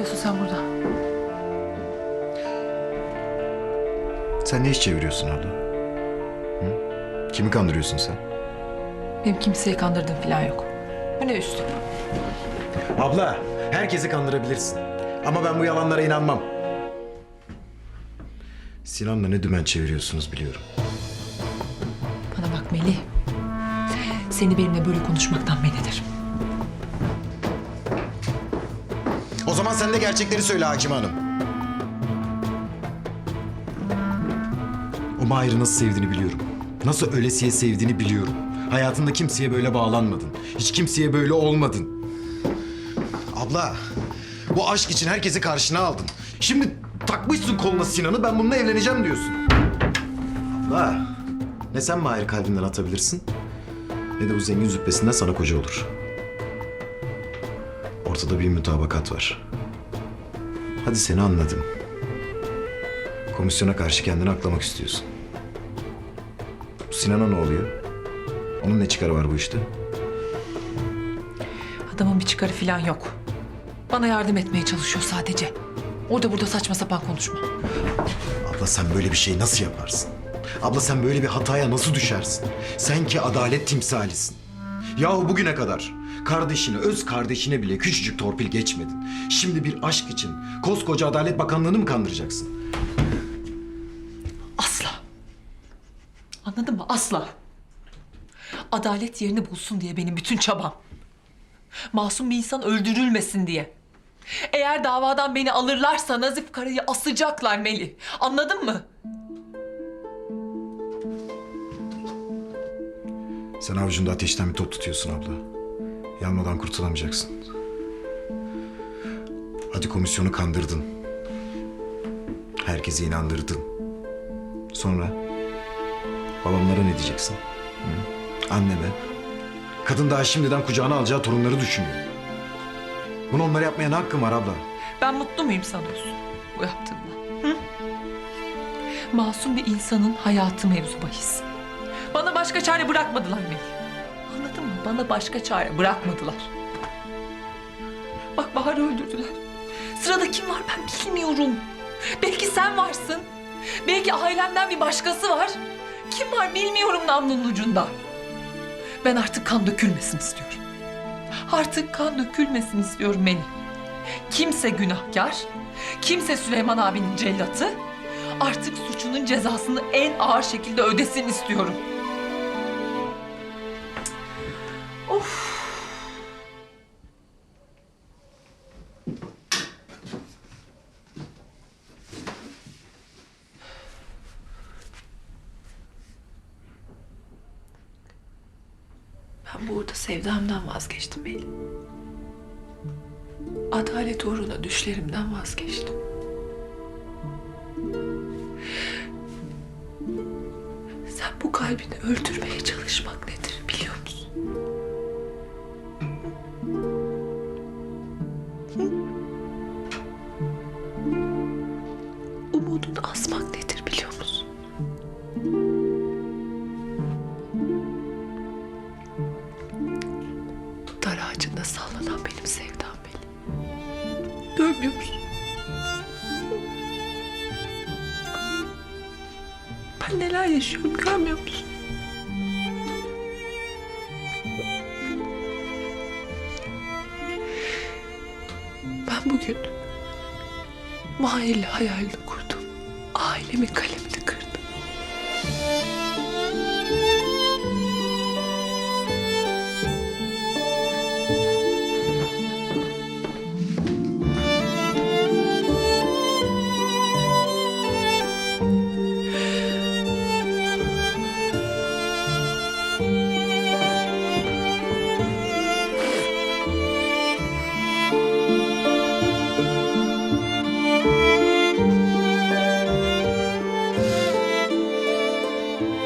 yapıyorsun sen burada? Sen ne iş çeviriyorsun abla? Hı? Kimi kandırıyorsun sen? Benim kimseyi kandırdığım falan yok. Bu ne üstü? Abla, herkesi kandırabilirsin. Ama ben bu yalanlara inanmam. Sinan'la ne dümen çeviriyorsunuz biliyorum. Bana bak Melih. Seni benimle böyle konuşmaktan men ederim. Zaman sen de gerçekleri söyle Hakim Hanım. O Mahir'i nasıl sevdiğini biliyorum. Nasıl ölesiye sevdiğini biliyorum. Hayatında kimseye böyle bağlanmadın. Hiç kimseye böyle olmadın. Abla, bu aşk için herkesi karşına aldın. Şimdi takmışsın koluna Sinan'ı ben bununla evleneceğim diyorsun. Abla, ne sen Mahir'i kalbinden atabilirsin ne de bu zengin züppesinden sana koca olur. Ortada bir mutabakat var. Hadi seni anladım. Komisyona karşı kendini aklamak istiyorsun. Sinan'a ne oluyor? Onun ne çıkarı var bu işte? Adamın bir çıkarı falan yok. Bana yardım etmeye çalışıyor sadece. Orada burada saçma sapan konuşma. Abla sen böyle bir şey nasıl yaparsın? Abla sen böyle bir hataya nasıl düşersin? Sen ki adalet timsalisin. Yahu bugüne kadar kardeşine, öz kardeşine bile küçücük torpil geçmedin. Şimdi bir aşk için koskoca Adalet Bakanlığı'nı mı kandıracaksın? Asla. Anladın mı? Asla. Adalet yerini bulsun diye benim bütün çabam. Masum bir insan öldürülmesin diye. Eğer davadan beni alırlarsa Nazif Kara'yı asacaklar Melih. Anladın mı? Sen avucunda ateşten bir top tutuyorsun abla. Yanmadan kurtulamayacaksın. Hadi komisyonu kandırdın. Herkesi inandırdın. Sonra babamlara ne diyeceksin? Hı? Anneme. Kadın daha şimdiden kucağına alacağı torunları düşünüyor. Bunu onlara yapmaya ne hakkın var abla? Ben mutlu muyum sanıyorsun bu yaptığımla? Hı? Masum bir insanın hayatı mevzu bahis. Bana başka çare bırakmadılar Melih. Anladın mı? Bana başka çare bırakmadılar. Bak Bahar'ı öldürdüler. Sırada kim var ben bilmiyorum. Belki sen varsın. Belki ailemden bir başkası var. Kim var bilmiyorum namlunun ucunda. Ben artık kan dökülmesin istiyorum. Artık kan dökülmesin istiyorum Melih. Kimse günahkar, kimse Süleyman abinin cellatı. Artık suçunun cezasını en ağır şekilde ödesin istiyorum. Of. Ben burada sevdamdan vazgeçtim Melih. Adalet uğruna düşlerimden vazgeçtim. Sen bu kalbini öldürmeye çalışmak nedir musun? Ben neler yaşıyorum görmüyor musun? Ben bugün Mahir'le hayalini kurdum. Ailemin kalemi.